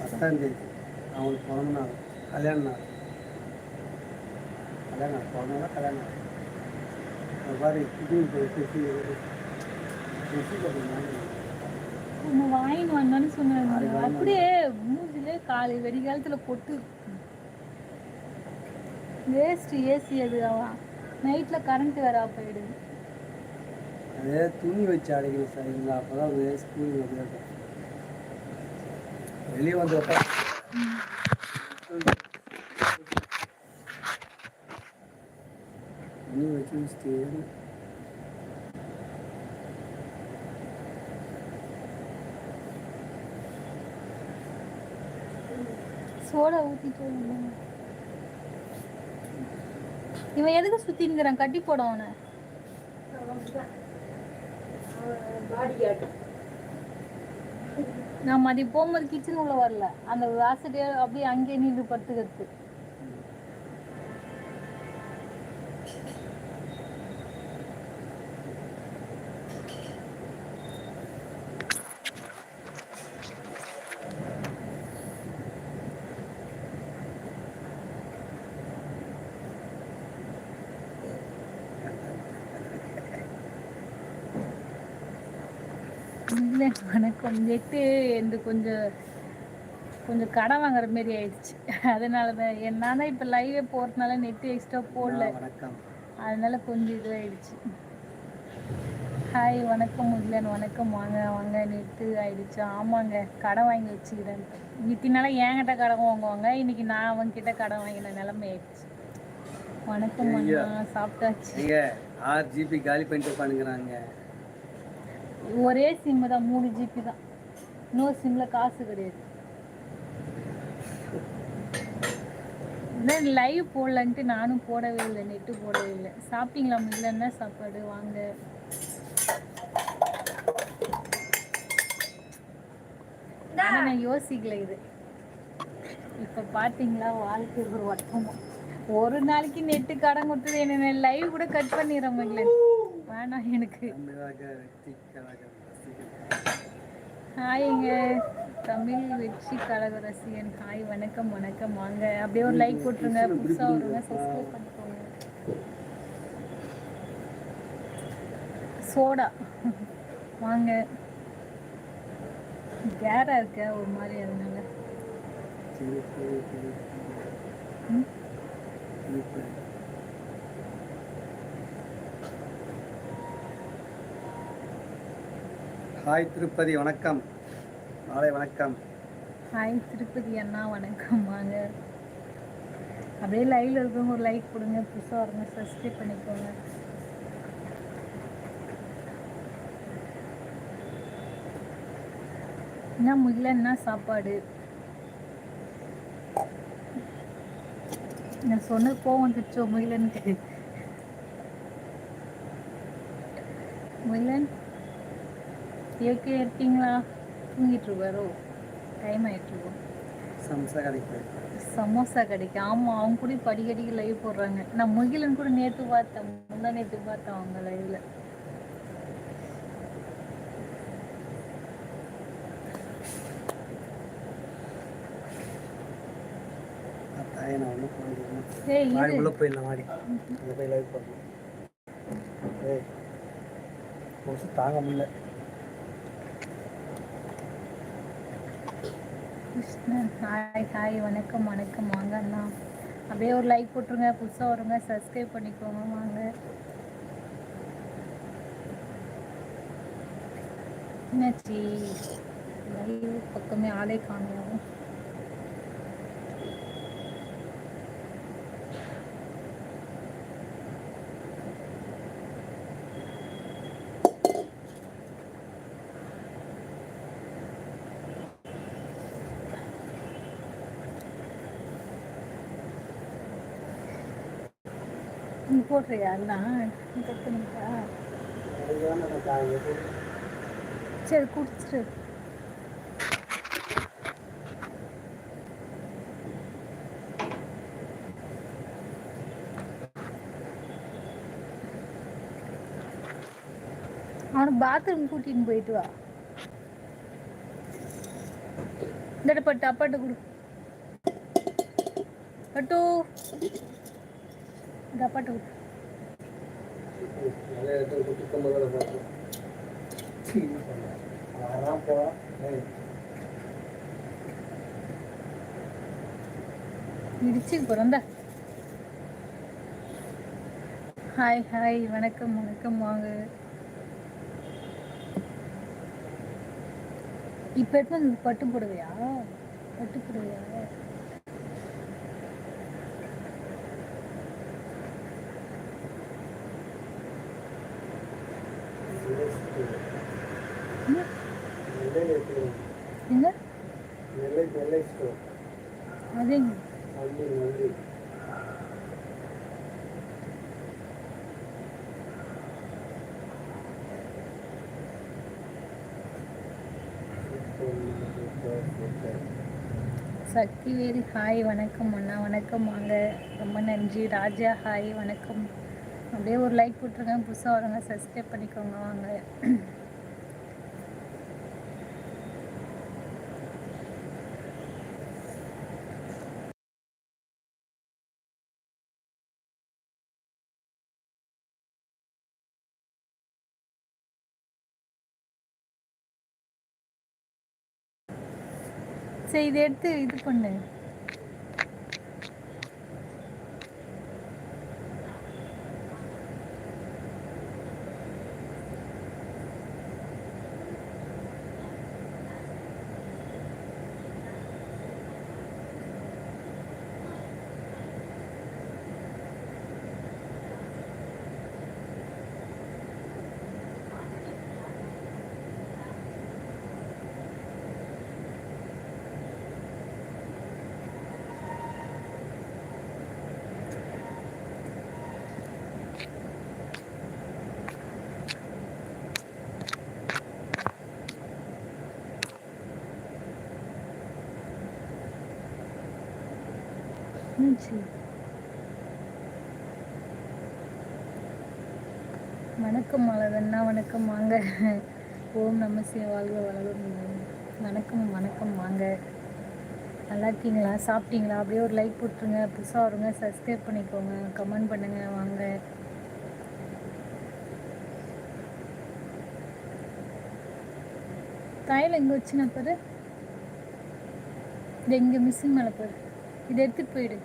பத்தாம் தேதி அவங்களுக்கு பிறந்த நாள் கல்யாண நாள். கல்யாண நாள் பிறந்த நாள் கல்யாண நாள். அது மாதிரி திடீர்னு போய் பேசி பேசி பார்த்தீங்கன்னா நம்ம வாங்கின்னு வந்தோன்னு சொன்னாங்க. அப்படியே மூஞ்சிலே காலை வெடிகாலத்துல பொட்டு வேஸ்ட் ஏசி அது நைட்ல கரண்ட் வேற ஆஃப் ஆயிடுது. அதே துணி வச்சு அடைக்கணும் சார். இல்லை அப்போ தான் வெளியே வந்து சோடா ஊத்திட்டு. இவன் எதுக்கு சுத்தினுக்கிறான் கட்டி போட அவனை. நான் மதியம் போகும்போது கிச்சன் உள்ள வரல. அந்த ஆசிரியர் அப்படியே அங்கேயே நின்று படுத்துக்கிறது இல்லை வணக்கம். நெட்டு என்று கொஞ்சம் கொஞ்சம் கடன் வாங்குற மாதிரி ஆயிடுச்சு. அதனால தான் தான் இப்போ லைவே போகிறதுனால நெட்டு எக்ஸ்ட்ரா போடல. அதனால கொஞ்சம் இதுவாயிடுச்சு ஹாய் வணக்கம் முகிலன் வணக்கம். வாங்க வாங்க. நெட்டு ஆயிடுச்சு. ஆமாங்க. கடன் வாங்கி வச்சுக்கிறேன். இத்தினால என்கிட்ட கடன் வாங்குவாங்க. இன்னைக்கு நான் அவன்கிட்ட கடன் வாங்கின நிலைமை ஆயிடுச்சு. வணக்கம் அண்ணா. சாப்பிட்டாச்சு. ஆறு ஜிபி காலி பண்ணிட்டு பண்ணுங்கிறாங்க ஒரே சிம்மு தான் மூணு ஜிபி தான். இன்னொரு சிம்மில் காசு கிடையாது. லைவ் போடலன்ட்டு நானும் போடவே இல்லை நெட்டு போடவே இல்லை. சாப்பிட்டீங்களா? இல்லைன்னா சாப்பாடு வாங்க. நான் யோசிக்கல இது. இப்ப பாத்தீங்களா? வாழ்க்கை ஒரு வட்டமா. ஒரு நாளைக்கு நெட்டு கடன் கொடுத்தது என்ன லைவ் கூட கட் பண்ணிடுறேன் மகளன் வேணாம் எனக்கு. ஹாய்ங்க தமிழ் வெற்றி கழக ரசிகன். ஹாய் வணக்கம் வணக்கம். வாங்க. அப்படியே ஒரு லைக் போட்டுருங்க. புதுசாக வருங்க. சப்ஸ்கிரைப் பண்ணிக்கோங்க. சோடா வாங்க. கேரா இருக்க ஒரு மாதிரி அதனால. ஹாய் திருப்பதி வணக்கம். நாளை வணக்கம். ஹாய் திருப்பதி அண்ணா வணக்கம். வாங்க. அப்படியே லைவ்ல இருக்கவங்க ஒரு லைக் கொடுங்க. புதுசாக வரணும் சப்ஸ்கிரைப் பண்ணிக்கோங்க. என்ன முகில என்ன சாப்பாடு. நான் சொன்னது கோவம் வந்துச்சோ முயலனுக்கு முயலன் ஓகே இருக்கீங்களா? தூங்கிட்டு இருப்பாரோ டைம் ஆயிட்டு இருக்கும் சம்சா கடைக்கு. சமோசா கிடைக்கும் ஆமா அவங்க கூட இப்ப அடிக்கடிக்கு லைவ் போடுறாங்க. நான் முகிலன் கூட நேத்து பார்த்தேன். முந்தா நேத்து பார்த்தேன் அவங்க லைவ்ல தாயை நான் ஒன்றும் போயிருக்கேன் ஏய் மாடி இது உள்ள போயிடலாம் மாடி அந்த போய் லைவ் பண்ணலாம் ஏய் கொசு தாங்க முடியல. கிருஷ்ணன் ஹாய் ஹாய் வணக்கம் வணக்கம் வாங்க அண்ணா. அப்படியே ஒரு லைக் போட்டுருங்க புதுசாக வருங்க சப்ஸ்கிரைப் பண்ணிக்கோங்க வாங்க. என்னாச்சு? லைவ் பக்கமே ஆளே காணும். நீ போடுறியா? எல்லாம் கட்டு கட் பண்ணிட்டா சரி குடிச்சிட்டு அவனை பாத்ரூம் கூட்டின்னு போயிட்டு வா. இந்த பட்டு அப்பாட்டு கொடு. பட்டு. இந்த அப்பாட்டு கொடு நிறைய இடத்துல பார்த்தோம் ஹாய் ஹாய் வணக்கம் வணக்கம் வாங்க. இப்போ எடுத்து பட்டு போடுவையா? பட்டு போடுவையா? என்ன? அது சக்தி வேறு ஹாய் வணக்கம் அண்ணா வணக்கம் வாங்க. ரொம்ப நன்றி. ராஜா ஹாய் வணக்கம். அப்படியே ஒரு லைக் போட்டுருங்க புதுசாக வரவங்க சப்ஸ்கிரைப் பண்ணிக்கோங்க வாங்க. சரி இதை எடுத்து இது பண்ணு. ம் சரி. வணக்கம் மலதண்ணா வணக்கம் வாங்க. ஓம் நம்ம சிவ வாழ்க வளரும் வணக்கம் வணக்கம் வாங்க. நல்லா இருக்கீங்களா? சாப்பிட்டீங்களா? அப்படியே ஒரு லைக் போட்டுருங்க. புதுசாக வருங்க. சப்ஸ்கிரைப் பண்ணிக்கோங்க. கமெண்ட் பண்ணுங்க. வாங்க. தையல் எங்கே வச்சுனா பாரு இது எங்கே மிஸ்ஸிங் மேலே பாரு இதை எடுத்துட்டு போயிடு.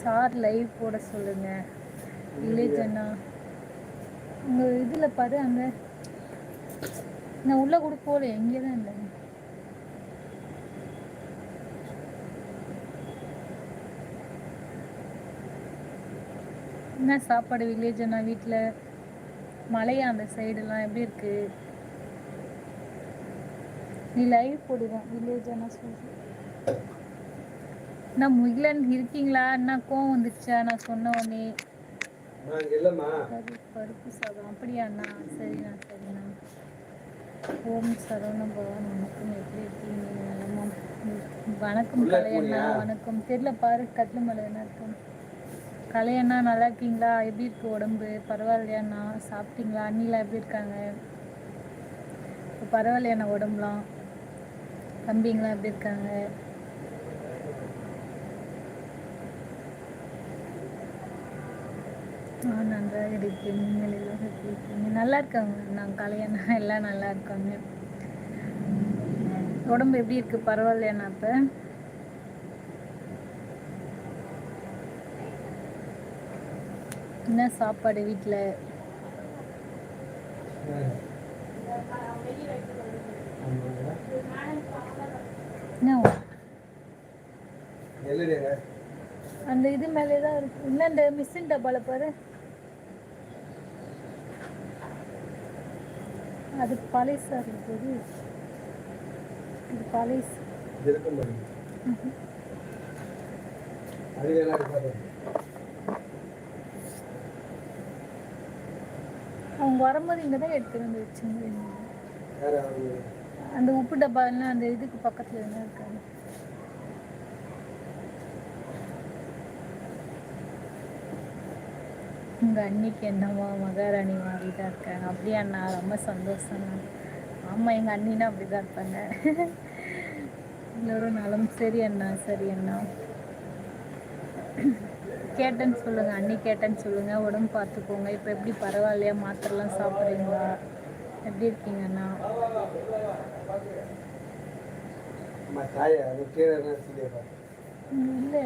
சார் லைவ் போட சொல்லுங்க. வில்லேஜ் அண்ணா உங்க இதுல பாரு அங்க நான் உள்ள கூட போகல எங்கே தான் இல்லை. என்ன சாப்பாடு வில்லேஜ் அண்ணா வீட்டில் மலையா அந்த சைடெல்லாம் எப்படி இருக்கு? நீ லைவ் போடுவேன் வில்லேஜ் அண்ணா சொல்றேன். நான் முகிலன் இருக்கீங்களா? என்ன கோவம் வந்துச்சா நான் சொன்ன உடனே. நான் பருப்பு சாதம். அப்படியா அண்ணா? சரிண்ணா சரிண்ணா. ஓம் சரவணம் பகவான் வணக்கம். எப்படி இருக்கீங்க? வணக்கம். கலையண்ணா? வணக்கம் தெரியல பாரு கட்டில் மலை என்ன இருக்கும் கலையண்ணா நல்லா இருக்கீங்களா? எப்படி இருக்கு உடம்பு? பரவாயில்லையாண்ணா சாப்பிட்டீங்களா? அண்ணிலாம் எப்படி இருக்காங்க? பரவாயில்லையாண்ணா உடம்புலாம்? தம்பிங்களாம் எப்படி இருக்காங்க? ஆ நன்றாக இருக்கேன் நீங்கள் எல்லாம் எப்படி இருக்கீங்க? நல்லா இருக்காங்க நான் கலையண்ணா. எல்லாம் நல்லா இருக்காங்க. உடம்பு எப்படி இருக்கு? பரவாயில்லையாண்ணா இப்போ? என்ன சாப்பாடு வீட்டில் என்ன? அந்த இது மேலே தான் இருக்கு. இல்லை இந்த மிஷின் டப்பால பாரு. அது பழைசா இருக்குது இது பழைசு இருக்கும் அவங்க வரும்போது இங்கே தான் எடுத்து வந்து வச்சுங்க அந்த உப்பு டப்பா எல்லாம் அந்த இதுக்கு பக்கத்தில் என்ன இருக்காங்க உங்கள் அண்ணிக்கு என்னவா மகாராணி மாதிரி தான் இருக்காங்க. அப்படியே அண்ணா ரொம்ப சந்தோஷம். ஆமாம் எங்கள் அண்ணினா அப்படி தான் இருப்பாங்க. எல்லோரும் நலம். சரி அண்ணா சரி அண்ணா. கேட்டேன்னு சொல்லுங்கள் அன்னி கேட்டேன்னு சொல்லுங்கள் உடம்பு பார்த்துக்கோங்க. இப்போ எப்படி பரவாயில்லையா? மாத்திரலாம் சாப்பிட்றீங்களா? எப்படி இருக்கீங்கண்ணா இல்லை.